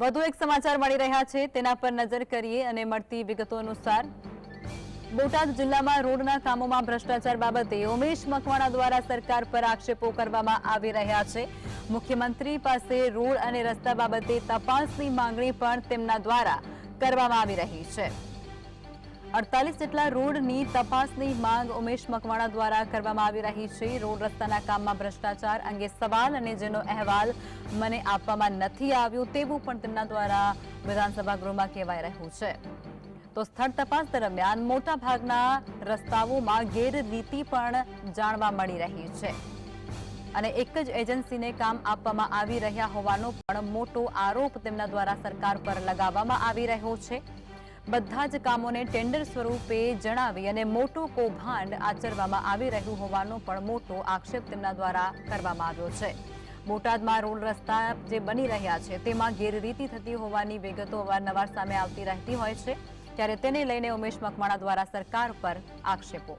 વધુ એક સમાચાર મળી રહ્યા છે. તેના પર નજર કરીએ અને મળતી વિગતો અનુસાર બોટાદ જિલ્લામાં રોડના કામોમાં ભ્રષ્ટાચાર બાબતે ઉમેશ મકવાણા દ્વારા સરકાર પર આક્ષેપો કરવામાં આવી રહ્યા છે. મુખ્યમંત્રી પાસે રોડ અને રસ્તા બાબતે તપાસની માંગણી પણ તેમના દ્વારા કરવામાં આવી રહી છે. અડતાલીસ જેટલા રોડની તપાસની માંગ ઉમેશ મકવાણા દ્વારા કરવામાં આવી રહી છે. રોડ રસ્તાના કામમાં ભ્રષ્ટાચાર અંગે સવાલ અને જેનો અહેવાલ મને આપવામાં નથી આવ્યો તેવું પણ તેમના દ્વારા વિધાનસભા ગૃહમાં કહેવાઈ રહ્યું છે. તો સ્થળ તપાસ દરમિયાન મોટા ભાગના રસ્તાઓમાં ગેરરીતિ પણ જાણવા મળી રહી છે. અને એક જ એજન્સીને કામ આપવામાં આવી રહ્યા હોવાનો પણ મોટો આરોપ તેમના દ્વારા સરકાર પર લગાવવામાં આવી રહ્યો છે. બધા જ કામોને ટેન્ડર સ્વરૂપે જણાવી અને મોટું કૌભાંડ આચરવામાં આવી રહ્યું હોવાનો પણ મોટો આક્ષેપ તેમના દ્વારા કરવામાં આવ્યો છે. બોટાદમાં રોડ રસ્તા જે બની રહ્યા છે, તેમાં ગેરરીતિ થતી હોવાની વિગતો અવારનવાર સામે આવતી રહેતી હોય છે, ત્યારે તેને લઈને ઉમેશ મકવાણા દ્વારા સરકાર પર આક્ષેપો.